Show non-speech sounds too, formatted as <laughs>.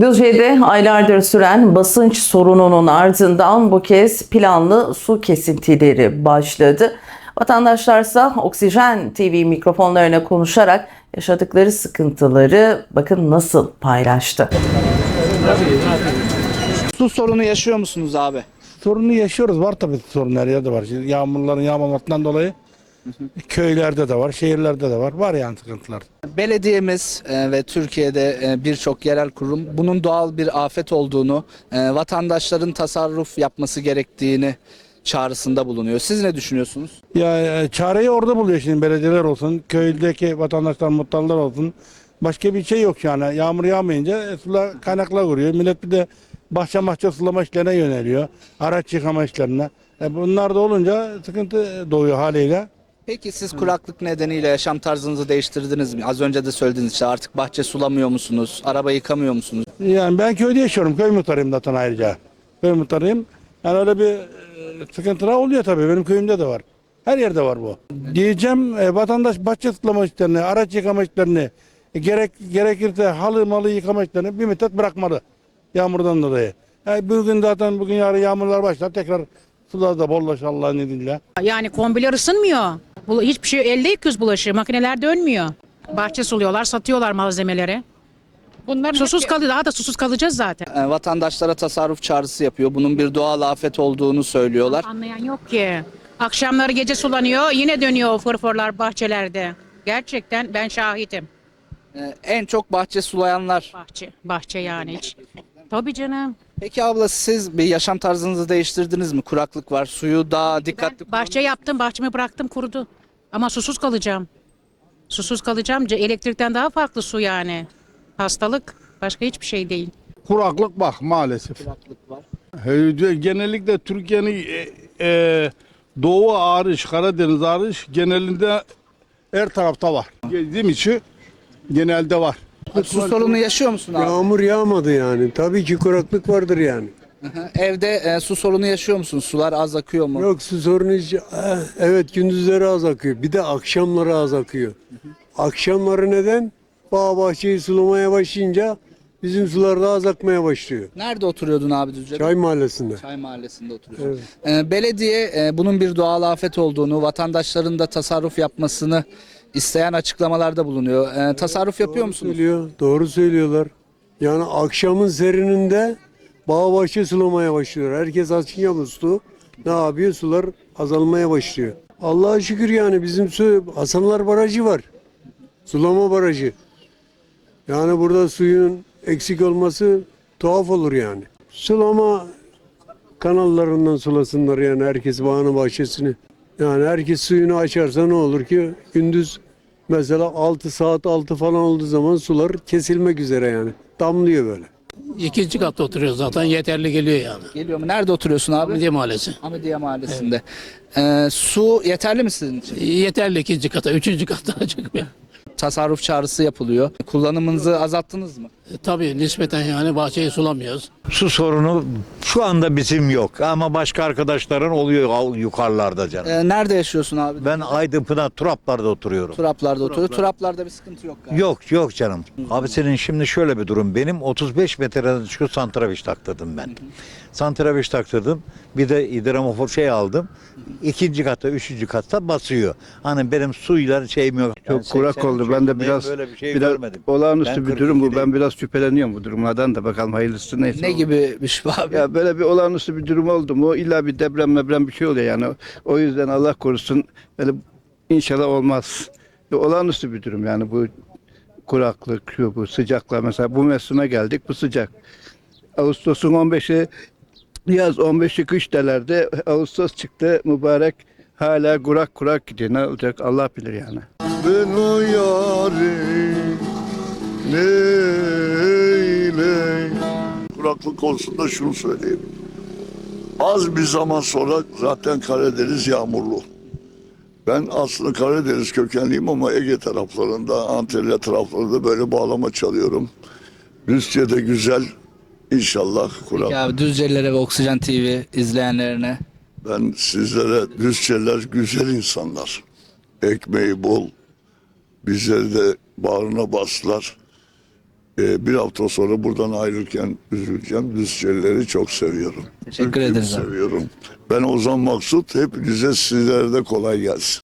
Düzce'de aylardır süren basınç sorununun ardından bu kez planlı su kesintileri başladı. Vatandaşlarsa Oksijen TV mikrofonlarına konuşarak yaşadıkları sıkıntıları bakın nasıl paylaştı. Su sorunu yaşıyor musunuz abi? sorunu yaşıyoruz. Var tabii sorun her yerde var. Şimdi yağmurların yağmamaktan dolayı köylerde de var, şehirlerde de var. Var yani sıkıntılar. Belediyemiz e, ve Türkiye'de e, birçok yerel kurum bunun doğal bir afet olduğunu, e, vatandaşların tasarruf yapması gerektiğini çağrısında bulunuyor. Siz ne düşünüyorsunuz? Ya çareyi orada buluyor şimdi belediyeler olsun, köydeki vatandaşlar, muhtarlar olsun. Başka bir şey yok yani. Yağmur yağmayınca sular kaynaklar vuruyor. Millet bir de bahçe bahçe sulama işlerine yöneliyor. Araç yıkama işlerine. E bunlar da olunca sıkıntı doğuyor haliyle. Peki siz kuraklık nedeniyle yaşam tarzınızı değiştirdiniz mi? Az önce de söylediniz işte artık bahçe sulamıyor musunuz? Araba yıkamıyor musunuz? Yani ben köyde yaşıyorum. Köy muhtarıyım zaten ayrıca. Köy muhtarıyım. Yani öyle bir e, sıkıntılar oluyor tabii. Benim köyümde de var. Her yerde var bu. Diyeceğim e, vatandaş bahçe sulama işlerini, araç yıkama işlerini, e, gerek gerekirse halı malı yıkama işlerini bir müddet bırakmalı. Yağmurdan dolayı. Yani bugün zaten bugün yarın yağmurlar başlar. Tekrar sular da bollaşır Allah'ın izniyle. Yani kombiler ısınmıyor. Bu- Hiçbir şey elde yıkıyoruz bulaşığı. Makineler dönmüyor. Bahçe suluyorlar, satıyorlar malzemeleri. Bunların Susuz kalıyor. Daha da susuz kalacağız zaten. E, Vatandaşlara tasarruf çağrısı yapıyor. Bunun bir doğal afet olduğunu söylüyorlar. Anlayan yok ki. Akşamları gece sulanıyor. Yine dönüyor o fırfırlar bahçelerde. Gerçekten ben şahidim. E, En çok bahçe sulayanlar. Bahçe, bahçe yani hiç. Tabii canım. Peki abla siz bir yaşam tarzınızı değiştirdiniz mi? Kuraklık var. Suyu daha dikkatli Ben bahçe yaptım, bahçemi bıraktım kurudu. Ama susuz kalacağım. Susuz kalacağım. Ce- Elektrikten daha farklı su yani. Hastalık başka hiçbir şey değil. Kuraklık bak maalesef. Kuraklık var. He, Genellikle Türkiye'nin e, e, Doğu hariç, Karadeniz hariç genelinde her tarafta var. Gezdiğim için genelde var. Su sorunu yaşıyor musun abi? Yağmur yağmadı yani. Tabii ki kuraklık vardır yani. Evde e, su sorunu yaşıyor musun? Sular az akıyor mu? Yok su sorunu hiç... Eh, Evet gündüzleri az akıyor. Bir de akşamları az akıyor. Akşamları neden? Bağ bahçeyi sulamaya başlayınca bizim sular da az akmaya başlıyor. Nerede oturuyordun abi Düzce'de? Çay mahallesinde. Çay Mahallesi'nde oturuyorsun. E, belediye e, bunun bir doğal afet olduğunu, vatandaşların da tasarruf yapmasını isteyen açıklamalarda bulunuyor. E, tasarruf yapıyor musunuz? Söylüyor, doğru söylüyorlar. Yani akşamın serininde bağ bahçe sulamaya başlıyor. Herkes açınca musluğu ne yapıyor? Sular azalmaya başlıyor. Allah'a şükür yani bizim su Hasanlar Barajı var. Sulama barajı. Yani burada suyun eksik olması tuhaf olur yani. Sulama kanallarından sulasınlar yani herkes bağını bahçesini. Yani herkes suyunu açarsa ne olur ki gündüz mesela 6 saat 6 falan olduğu zaman sular kesilmek üzere yani. Damlıyor böyle. İkinci katta oturuyoruz zaten yeterli geliyor yani. Geliyor mu? Nerede oturuyorsun abi? Hamidiye Mahallesi. Hamidiye Mahallesi'nde. E, su yeterli mi sizin için? Yeterli ikinci kata, üçüncü kata <laughs> çıkmıyor. Tasarruf çağrısı yapılıyor. Kullanımınızı azalttınız mı? E, tabii nispeten yani bahçeyi sulamıyoruz. Su sorunu şu anda bizim yok ama başka arkadaşların oluyor yukarılarda canım. E, nerede yaşıyorsun abi? Ben Aydınpınar Turaplar'da oturuyorum. Turaplarda oturuyor. Turaplarda bir sıkıntı yok galiba. Yok yok canım. Abi senin şimdi şöyle bir durum. Benim 35 metreden çıkıyor santraviş taktırdım ben. Santraviş taktırdım. Bir de hidromofor şey aldım. İkinci katta, üçüncü katta basıyor. Hani benim suyla şeyim yok. Çok kurak 83 oldu. Ben de biraz böyle bir şey biraz görmedim. olağanüstü Ben bir durum bu. 42'deyim. Ben biraz şüpheleniyorum bu durumlardan da bakalım hayırlısı neyse. Ne olur. gibi bir şey abi? Ya böyle bir olağanüstü bir durum oldu mu illa bir deprem mebrem bir şey oluyor yani. O yüzden Allah korusun böyle inşallah olmaz. Bir olağanüstü bir durum yani bu kuraklık, şu bu sıcaklar mesela bu mevsime geldik bu sıcak. Ağustos'un 15'i yaz 15'i kış delerdi. Ağustos çıktı mübarek hala kurak kurak gidiyor. Ne olacak Allah bilir yani. Ben o yâri neyleyim Kuraklık konusunda şunu söyleyeyim. Az bir zaman sonra zaten Karadeniz yağmurlu. Ben aslında Karadeniz kökenliyim ama Ege taraflarında, Antalya taraflarında böyle bağlama çalıyorum. Düzce'de güzel inşallah kurak. Peki abi Düzcelilere ve Oksijen TV izleyenlerine Ben sizlere Düzceler güzel insanlar. Ekmeği bol. Bizleri de bağrına bastılar. Ee, bir hafta sonra buradan ayrılırken üzüleceğim. Düzcelileri çok seviyorum. Teşekkür Ülkemi ederiz abi. seviyorum. Ben Ozan Maksut. Hepinize sizlere de kolay gelsin.